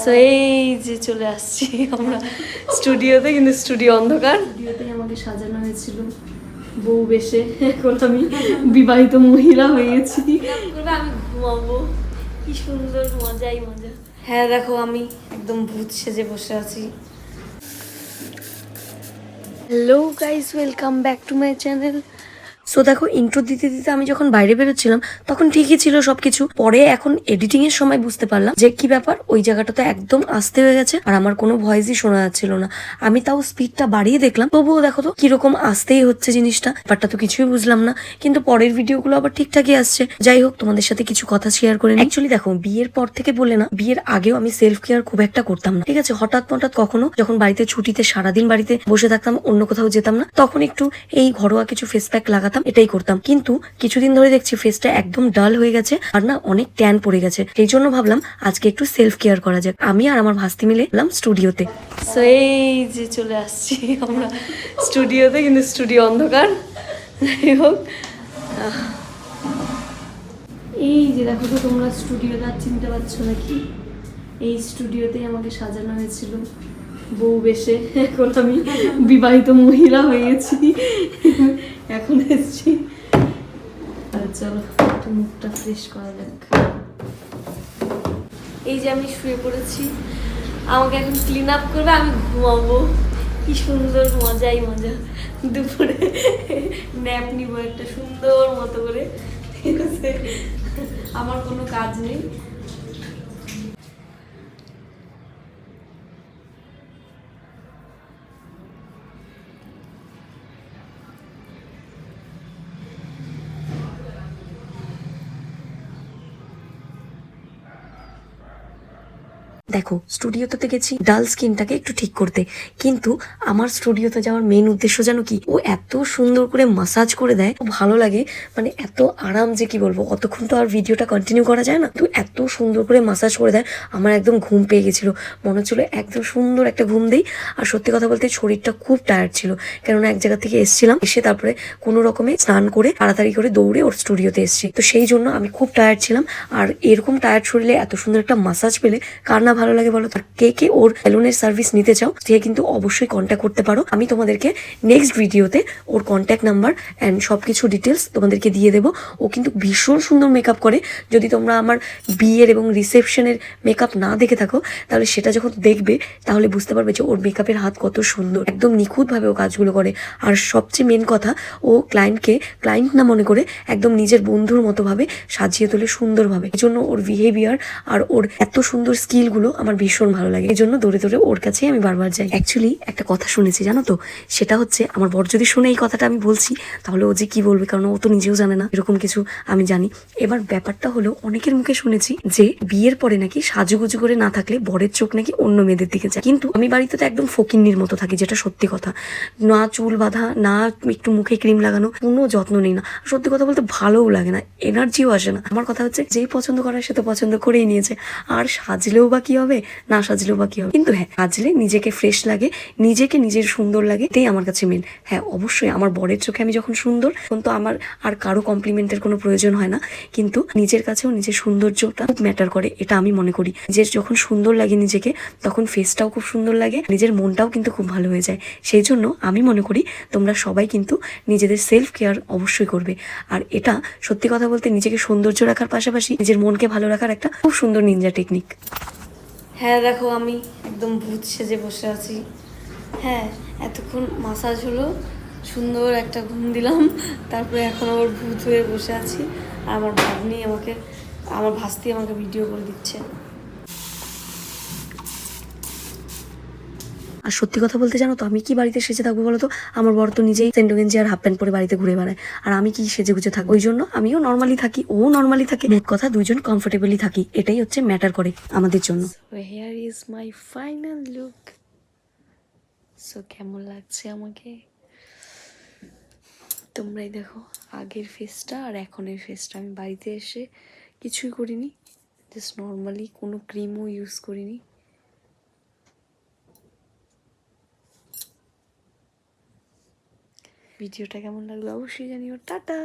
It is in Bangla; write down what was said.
সো এই যে চলে আসছি আমরা স্টুডিওতে কিন্তু স্টুডিও অন্ধকার। স্টুডিওতেই আমাকে সাজানো হয়েছিল বউ বেশে। এখন আমি বিবাহিত মহিলা হয়ে গেছি। আমি ঘুমাবো। কি সুন্দর মজাই মজা। হ্যাঁ দেখো আমি একদম ভূত সেজে বসে আছি। Hello guys welcome back to my channel so দেখো ইন্ট্রো দিতে দিতে আমি যখন বাইরে বেরোচ্ছিলাম, তখন ঠিকই ছিল সবকিছু। পরে এখন এডিটিং এর সময় বুঝতে পারলাম যে কি ব্যাপার, ওই জায়গাটা তো একদম আস্তে হয়ে গেছে, আর আমার কোনো ভয়েসই শোনা যাচ্ছিল না। আমি তাও স্পিডটা বাড়িয়ে দেখলাম, তবুও দেখো তো কীরকম আসতেই হচ্ছে জিনিসটা, ব্যাপারটা তো কিছুই বুঝলাম না। কিন্তু পরের ভিডিওগুলো আবার ঠিকঠাকই আসছে। যাই হোক, তোমাদের সাথে কিছু কথা শেয়ার করে অ্যাকচুয়ালি দেখো, বিয়ের পর থেকে বলে না, বিয়ের আগেও আমি সেলফ কেয়ার খুব একটা করতাম না। ঠিক আছে, হঠাৎ হঠাৎ কখনো যখন বাড়িতে ছুটিতে সারাদিন বাড়িতে বসে থাকতাম, অন্য কোথাও যেতাম না, তখন একটু এই ঘরোয়া কিছু ফেস প্যাক লাগাতাম। এটাই করতাম। কিন্তু কিছুদিন ধরে দেখছি ফেসটা একদম ডাল হয়ে গেছে আর না অনেক ট্যান পড়ে গেছে। সেই জন্য ভাবলাম আজকে একটু সেলফ কেয়ার করা যাক। আমি আর আমার ভাস্তি মিলে এলাম স্টুডিওতে এই যে চলে আসছি আমরা স্টুডিওতে কিন্তু স্টুডিও অন্ধকার। যাই হোক। এই যে দেখো তো, তোমরা স্টুডিওটা চিনতে পারছ নাকি? এই স্টুডিওতেই আমাকে সাজানো হয়েছিল। বউ বেশে, এখন আমি বিবাহিত মহিলা হয়ে গেছি এখন এসছি। চলো, একটু মুখটা ফ্রেশ করা যাক। এই যে আমি শুয়ে পড়েছি, আমাকে এখন ক্লিন আপ করবে, আমি ঘুমাবো। কি সুন্দর মজাই মজা। দুপুরে ন্যাপ নিব একটা সুন্দর মতো করে। ঠিক আছে? আমার কোনো কাজ নেই। দেখো স্টুডিওতে গেছি ডাল স্কিনটাকে একটু ঠিক করতে। কিন্তু আমার স্টুডিওতে যাওয়ার মেন উদ্দেশ্য জানো কি? ও এত সুন্দর করে মাসাজ করে দেয় ভালো লাগে। মানে এত আরাম যে কি বলব, অতক্ষণ তো আর ভিডিওটা কন্টিনিউ করা যায় না। তো এত সুন্দর করে মাসাজ করে দেয়, আমার একদম ঘুম পেয়ে গেছিল। মনে হচ্ছিল একদম সুন্দর একটা ঘুম দেই। আর সত্যি কথা বলতে শরীরটা খুব টায়ার্ড ছিল। কেননা এক জায়গা থেকে এসেছিলাম, এসে তারপরে কোনো রকমে স্নান করে তাড়াতাড়ি করে দৌড়ে ওর স্টুডিওতে এসেছি। তো সেই জন্য আমি খুব টায়ার্ড ছিলাম। আর এরকম টায়ার্ড শরীরে এত সুন্দর একটা মাসাজ পেলে কার না ভালো লাগে বলো? কে কে ওর সেলুনের সার্ভিস নিতে চাও, সে কিন্তু অবশ্যই কন্ট্যাক্ট করতে পারো। আমি তোমাদেরকে নেক্সট ভিডিওতে ওর কন্ট্যাক্ট নাম্বার অ্যান্ড সব কিছু ডিটেলস তোমাদেরকে দিয়ে দেবো। ও কিন্তু ভীষণ সুন্দর মেকআপ করে। যদি তোমরা আমার বিয়ের এবং রিসেপশনের মেকআপ না দেখে থাকো, তাহলে সেটা যখন দেখবে, তাহলে বুঝতে পারবে যে ওর মেকআপের হাত কত সুন্দর। একদম নিখুঁতভাবে ও কাজগুলো করে। আর সবচেয়ে মেন কথা, ও ক্লায়েন্টকে ক্লায়েন্ট না মনে করে, একদম নিজের বন্ধুর মতো ভাবে সাজিয়ে তোলে সুন্দরভাবে। এই জন্য ওর বিহেভিয়ার আর ওর এত সুন্দর স্কিলগুলো আমার ভীষণ ভালো লাগে। এই জন্য দৌড়ে দৌড়ে ওর কাছেই আমি বারবার যাই। অ্যাকচুয়ালি একটা কথা শুনেছি, জানো তো? সেটা হচ্ছে, আমার বর যদি শুনে এই কথাটা আমি বলছি, তাহলে ও যে কি বলবে, কারণ ও তো নিজেও জানে না, এরকম কিছু আমি জানি। এবার ব্যাপারটা হলো, অনেকের মুখে শুনেছি যে, বিয়ের পরে নাকি সাজুগুজু করে না থাকলে বরের চোখ নাকি অন্য মেয়েদের দিকে যায়। কিন্তু আমি বাড়িতে তো একদম ফকিন্নির মতো থাকি, যেটা সত্যি কথা। না চুল বাঁধা, না একটু মুখে ক্রিম লাগানো, কোনো যত্ন নেই না। সত্যি কথা বলতে ভালোও লাগে না, এনার্জিও আসে না। আমার কথা হচ্ছে, যেই পছন্দ করার সে তো পছন্দ করেই নিয়েছে। আর সাজলেও বা কি হবে, না সাজলেও বা কি হবে? কিন্তু হ্যাঁ সাজলে নিজেকে ফ্রেশ লাগে, নিজেকে নিজের সুন্দর লাগে, এটাই আমার কাছে মেন হ্যাঁ অবশ্যই আমার বরের চোখে আমি যখন সুন্দর, তখন তো আমার আর কারও কমপ্লিমেন্টের কোনো প্রয়োজন হয় না। কিন্তু নিজের কাছেও নিজের সৌন্দর্যটা খুব ম্যাটার করে, এটা আমি মনে করি। নিজের যখন সুন্দর লাগে নিজেকে, তখন ফেসটাও খুব সুন্দর লাগে, নিজের মনটাও কিন্তু খুব ভালো হয়ে যায়। সেই জন্য আমি মনে করি, তোমরা সবাই কিন্তু নিজেদের সেলফ কেয়ার অবশ্যই করবে। আর এটা সত্যি কথা বলতে নিজেকে সৌন্দর্য রাখার পাশাপাশি নিজের মনকে ভালো রাখার একটা খুব সুন্দর নিনজা টেকনিক হ্যাঁ দেখো আমি একদম ভূত সেজে বসে আছি। হ্যাঁ এতক্ষণ মাসাজ হলো, সুন্দর একটা ঘুম দিলাম, তারপরে এখন আবার ভূত হয়ে বসে আছি। আর আমার ভাগ্নি আমাকে, আমার ভাস্তি আমাকে ভিডিও করে দিচ্ছে। আর সত্যি কথা বলতে জানো তো, আমি কি বাড়িতে সেজে থাকব বলো তো? আমার বর তো নিজেই সেন্ডো গেঞ্জি আর হাফ প্যান্ট পরে বাড়িতে ঘুরে বেড়ায়। আর আমি কি সেজে গুজে থাকব? ওই জন্য আমিও নর্মালি থাকি, ও নর্মালি থাকে। মোট কথা দুইজন কমফোর্টেবলি থাকি, এটাই হচ্ছে ম্যাটার করে আমাদের জন্য। Here is my final look so কেমন লাগছে আমাকে? তোমরাই দেখো, আগের ফেসটা আর এখনের ফেসটা আমি বাড়িতে এসে কিছুই করিনি জাস্ট নর্মালি কোনো ক্রিমও ইউজ করিনি। ভিডিওটা কেমন লাগল অবশ্যই জানিও। টাটা!